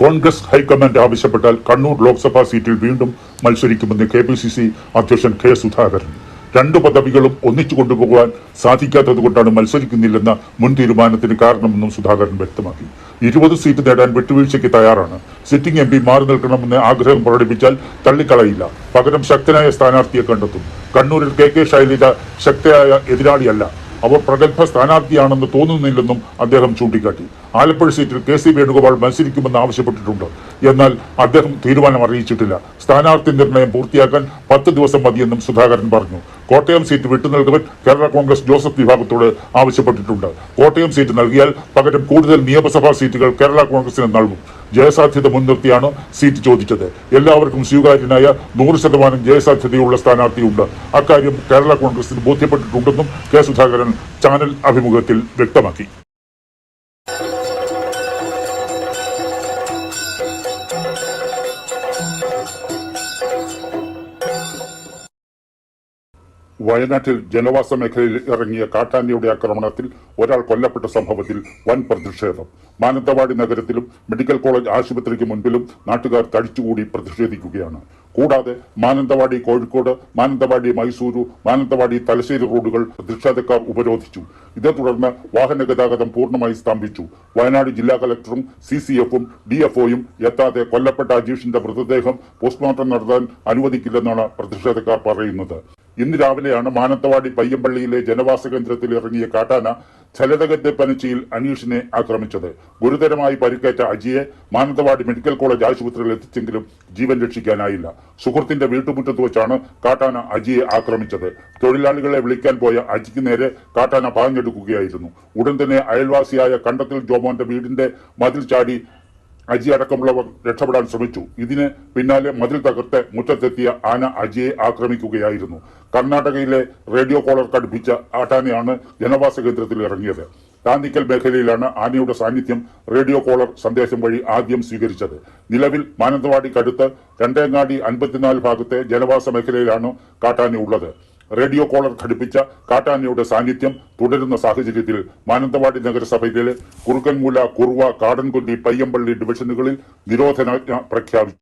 Congress high command ആവശ്യപ്പെട്ടാൽ കണ്ണൂർ ലോക്സഭാ സീറ്റിൽ വീണ്ടും മത്സരിക്കുമെന്ന് കെ പി സി സി അധ്യക്ഷൻ കെ സുധാകരൻ. രണ്ട് പദവികളും ഒന്നിച്ചു കൊണ്ടുപോകാൻ സാധിക്കാത്തത് കൊണ്ടാണ് മത്സരിക്കുന്നില്ലെന്ന മുൻ തീരുമാനത്തിന് കാരണമെന്നും സുധാകരൻ വ്യക്തമാക്കി. ഇരുപത് സീറ്റ് നേടാൻ വിട്ടുവീഴ്ചയ്ക്ക് തയ്യാറാണ്. സിറ്റിംഗ് എം പി മാറി നിൽക്കണമെന്ന് ആഗ്രഹം പ്രകടിപ്പിച്ചാൽ തള്ളിക്കളയില്ല. പകരം ശക്തനായ സ്ഥാനാർത്ഥിയെ കണ്ടെത്തും. കണ്ണൂരിൽ കെ കെ ശൈലജ ശക്തയായ എതിരാളിയല്ല. അവർ പ്രഗത്ഭ സ്ഥാനാർത്ഥിയാണെന്ന് തോന്നുന്നില്ലെന്നും അദ്ദേഹം ചൂണ്ടിക്കാട്ടി. ആലപ്പുഴ സീറ്റിൽ കെ സി വേണുഗോപാൽ മത്സരിക്കുമെന്ന് ആവശ്യപ്പെട്ടിട്ടുണ്ട്. എന്നാൽ അദ്ദേഹം തീരുമാനം അറിയിച്ചിട്ടില്ല. സ്ഥാനാർത്ഥി നിർണയം പൂർത്തിയാക്കാൻ പത്ത് ദിവസം മതിയെന്നും സുധാകരൻ പറഞ്ഞു. കോട്ടയം സീറ്റ് വിട്ടുനൽകുവാൻ കേരള കോൺഗ്രസ് ജോസഫ് വിഭാഗത്തോട് ആവശ്യപ്പെട്ടിട്ടുണ്ട്. കോട്ടയം സീറ്റ് നൽകിയാൽ പകരം കൂടുതൽ നിയമസഭാ സീറ്റുകൾ കേരള കോൺഗ്രസിന് നൽകും. ജയസാധ്യത മുൻനിർത്തിയാണ് സീറ്റ് ചോദിച്ചത്. എല്ലാവർക്കും സ്വീകാര്യനായ നൂറ് ശതമാനം ജയസാധ്യതയുള്ള സ്ഥാനാർത്ഥിയുണ്ട്. അക്കാര്യം കേരള കോൺഗ്രസിന് ബോധ്യപ്പെട്ടിട്ടുണ്ടെന്നും കെ സുധാകരൻ ചാനൽ അഭിമുഖത്തിൽ വ്യക്തമാക്കി. വയനാട്ടിൽ ജനവാസ മേഖലയിൽ ഇറങ്ങിയ കാട്ടാനയുടെ ആക്രമണത്തിൽ ഒരാൾ കൊല്ലപ്പെട്ട സംഭവത്തിൽ വൻ പ്രതിഷേധം. മാനന്തവാടി നഗരത്തിലും മെഡിക്കൽ കോളേജ് ആശുപത്രിക്ക് മുൻപിലും നാട്ടുകാർ തടിച്ചുകൂടി പ്രതിഷേധിക്കുകയാണ്. കൂടാതെ മാനന്തവാടി കോഴിക്കോട് മാനന്തവാടി മൈസൂരു മാനന്തവാടി തലശ്ശേരി റോഡുകൾ പ്രതിഷേധക്കാർ ഉപരോധിച്ചു. ഇതേ തുടർന്ന് വാഹന ഗതാഗതം പൂർണമായി സ്തംഭിച്ചു. വയനാട് ജില്ലാ കലക്ടറും സി സി എഫും ഡി എഫ്ഒയും എത്താതെ കൊല്ലപ്പെട്ട അജീഷിന്റെ മൃതദേഹം പോസ്റ്റ്മോർട്ടം നടത്താൻ അനുവദിക്കില്ലെന്നാണ് പ്രതിഷേധക്കാർ പറയുന്നത്. ഇന്ന് രാവിലെയാണ് മാനന്തവാടി പയ്യമ്പള്ളിയിലെ ജനവാസ കേന്ദ്രത്തിൽ ഇറങ്ങിയ കാട്ടാന ചലതകത്തെ പനച്ചിയിൽ അനീഷിനെ ആക്രമിച്ചത്. ഗുരുതരമായി പരിക്കേറ്റ അജിയെ മാനന്തവാടി മെഡിക്കൽ കോളേജ് ആശുപത്രിയിൽ എത്തിച്ചെങ്കിലും ജീവൻ രക്ഷിക്കാനായില്ല. സുഹൃത്തിന്റെ വീട്ടുമുറ്റത്ത് വെച്ചാണ് കാട്ടാന അജിയെ ആക്രമിച്ചത്. തൊഴിലാളികളെ വിളിക്കാൻ പോയ അജിക്ക് നേരെ കാട്ടാന പാഞ്ഞെടുക്കുകയായിരുന്നു. ഉടൻ തന്നെ അയൽവാസിയായ കണ്ടത്തിൽ ജോമോന്റെ വീടിന്റെ മതിൽ ചാടി അജി അടക്കമുള്ളവർ രക്ഷപ്പെടാൻ ശ്രമിച്ചു. ഇതിന് പിന്നാലെ മതിൽ തകർത്ത് മുറ്റത്തെത്തിയ ആന അജിയെ ആക്രമിക്കുകയായിരുന്നു. കർണാടകയിലെ റേഡിയോ കോളർ കടുപ്പിച്ച ആട്ടാനയാണ് ജനവാസ കേന്ദ്രത്തിൽ ഇറങ്ങിയത്. താന്നിക്കൽ മേഖലയിലാണ് ആനയുടെ സാന്നിധ്യം റേഡിയോ കോളർ സന്ദേശം വഴി ആദ്യം സ്വീകരിച്ചത്. നിലവിൽ മാനന്തവാടിക്കടുത്ത് രണ്ടേങ്ങാടി അൻപത്തിനാല് ഭാഗത്തെ ജനവാസ മേഖലയിലാണ് കാട്ടാന ഉള്ളത് റേഡിയോ കോളർ ഘടിപ്പിച്ച കാട്ടാനയുടെ സാന്നിധ്യം തുടരുന്ന സാഹചര്യത്തിൽ മാനന്തവാടി നഗരസഭയിലെ കുറുക്കൻമൂല കുറുവ കാടൻകുന്നി പയ്യമ്പള്ളി ഡിവിഷനുകളിൽ നിരോധനാജ്ഞ പ്രഖ്യാപിച്ചു.